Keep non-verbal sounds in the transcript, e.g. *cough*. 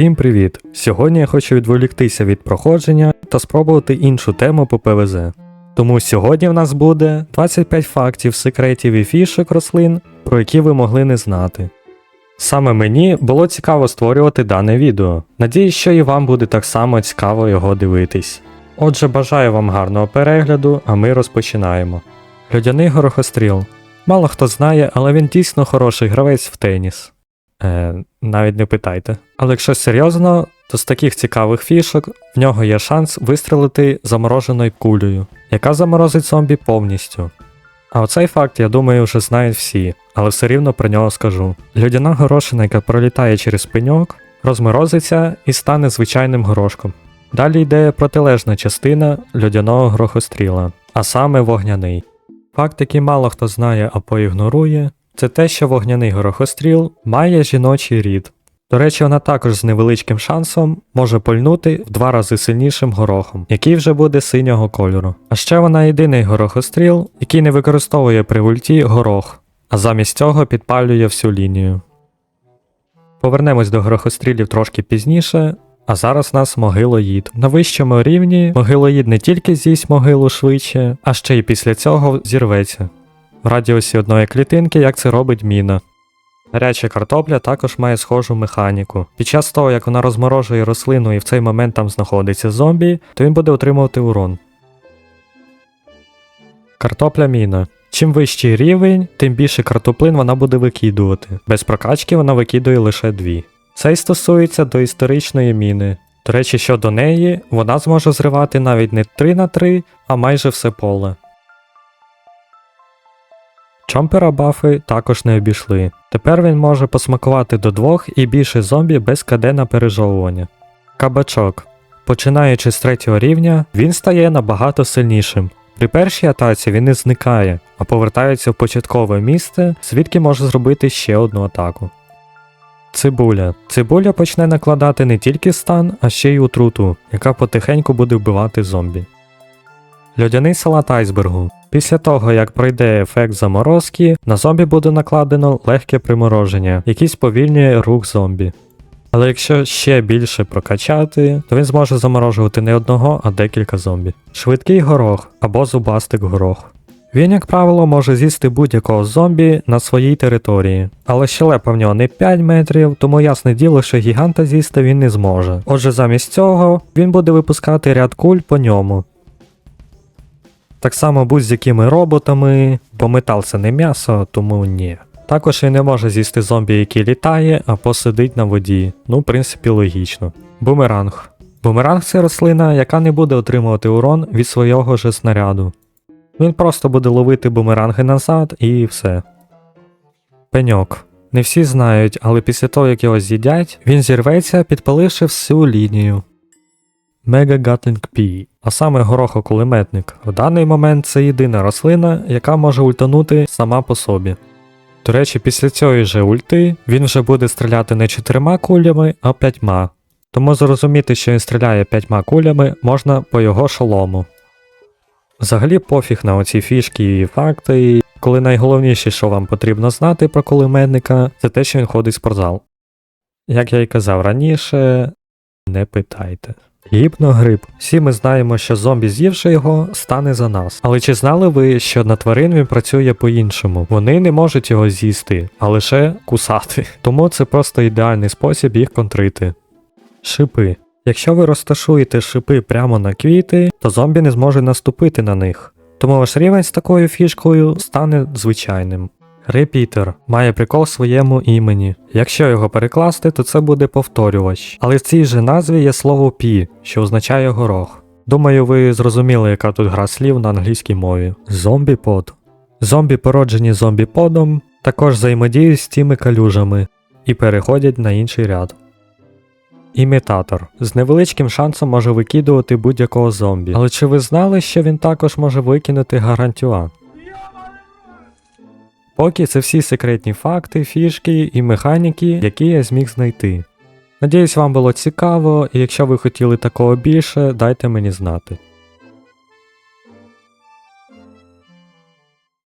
Всім привіт! Сьогодні я хочу відволіктися від проходження та спробувати іншу тему по ПВЗ. Тому сьогодні в нас буде 25 фактів, секретів і фішок рослин, про які ви могли не знати. Саме мені було цікаво створювати дане відео. Надіюсь, що і вам буде так само цікаво його дивитись. Отже, бажаю вам гарного перегляду, а ми розпочинаємо. Льодяний горохостріл. Мало хто знає, але він дійсно хороший гравець в теніс. Е, навіть не питайте. Але якщо серйозно, то з таких цікавих фішок в нього є шанс вистрелити замороженою кулею, яка заморозить зомбі повністю. А оцей факт, я думаю, вже знають всі, але все рівно про нього скажу. Льодяна горошина, яка пролітає через пеньок, розморозиться і стане звичайним горошком. Далі йде протилежна частина льодяного грохостріла, а саме вогняний. Факт, який мало хто знає або ігнорує, це те, що вогняний горохостріл має жіночий рід. До речі, вона також з невеличким шансом може польнути в два рази сильнішим горохом, який вже буде синього кольору. А ще вона єдиний горохостріл, який не використовує при ульті горох, а замість цього підпалює всю лінію. Повернемось до горохострілів трошки пізніше. А зараз у нас могилоїд. На вищому рівні могилоїд не тільки з'їсть могилу швидше, а ще й після цього зірветься. В радіусі одної клітинки, як це робить міна. Гаряча картопля також має схожу механіку. Під час того, як вона розморожує рослину і в цей момент там знаходиться зомбі, то він буде отримувати урон. Картопля міна. Чим вищий рівень, тим більше картоплин вона буде викидувати. Без прокачки вона викидує лише дві. Це й стосується до історичної міни. До речі, щодо неї, вона зможе зривати навіть не 3 на 3, а майже все поле. Чомпера бафи також не обійшли. Тепер він може посмакувати до двох і більше зомбі без КД на пережовування. Кабачок. Починаючи з третього рівня, він стає набагато сильнішим. При першій атаці він не зникає, а повертається в початкове місце, звідки може зробити ще одну атаку. Цибуля. Цибуля почне накладати не тільки стан, а ще й отруту, яка потихеньку буде вбивати зомбі. Льодяний салат айсбергу. Після того, як пройде ефект заморозки, на зомбі буде накладено легке примороження, який сповільнює рух зомбі. Але якщо ще більше прокачати, то він зможе заморожувати не одного, а декілька зомбі. Швидкий горох або зубастик горох. Він, як правило, може з'їсти будь-якого зомбі на своїй території, але щелепа в нього не 5 метрів, тому ясне діло, що гіганта з'їсти він не зможе. Отже, замість цього він буде випускати ряд куль по ньому. Так само будь-якими роботами, бо метал це не м'ясо, тому ні. Також він не може з'їсти зомбі, який літає, а посидить на воді. Ну, в принципі, логічно. Бумеранг. Бумеранг це рослина, яка не буде отримувати урон від свого же снаряду. Він просто буде ловити бумеранги назад і все. Пеньок. Не всі знають, але після того, як його з'їдять, він зірветься, підпаливши всю лінію. Мега Гатлінг Пі, а саме горохокулеметник. В даний момент це єдина рослина, яка може ультанути сама по собі. До речі, після цієї же ульти він вже буде стріляти не чотирма кулями, а п'ятьма. Тому зрозуміти, що він стріляє п'ятьма кулями, можна по його шолому. Взагалі пофіг на оці фішки і факти, коли найголовніше, що вам потрібно знати про кулеметника, це те, що він ходить в спортзал. Як я й казав раніше, не питайте. Гіпногриб. Всі ми знаємо, що зомбі, з'ївши його, стане за нас. Але чи знали ви, що на тварин він працює по-іншому? Вони не можуть його з'їсти, а лише кусати. *laughs* Тому це просто ідеальний спосіб їх контрити. Шипи. Якщо ви розташуєте шипи прямо на квіти, то зомбі не зможе наступити на них. Тому ваш рівень з такою фішкою стане звичайним. Репітер має прикол своєму імені. Якщо його перекласти, то це буде повторювач. Але в цій же назві є слово пі, що означає горох. Думаю, ви зрозуміли, яка тут гра слів на англійській мові. Зомбі-под. Зомбі, породжені зомбі-подом, також взаємодіють з цими калюжами і переходять на інший ряд. Імітатор з невеличким шансом може викидувати будь-якого зомбі. Але чи ви знали, що він також може викинути гарантюа? Поки це всі секретні факти, фішки і механіки, які я зміг знайти. Надіюсь, вам було цікаво, і якщо ви хотіли такого більше, дайте мені знати.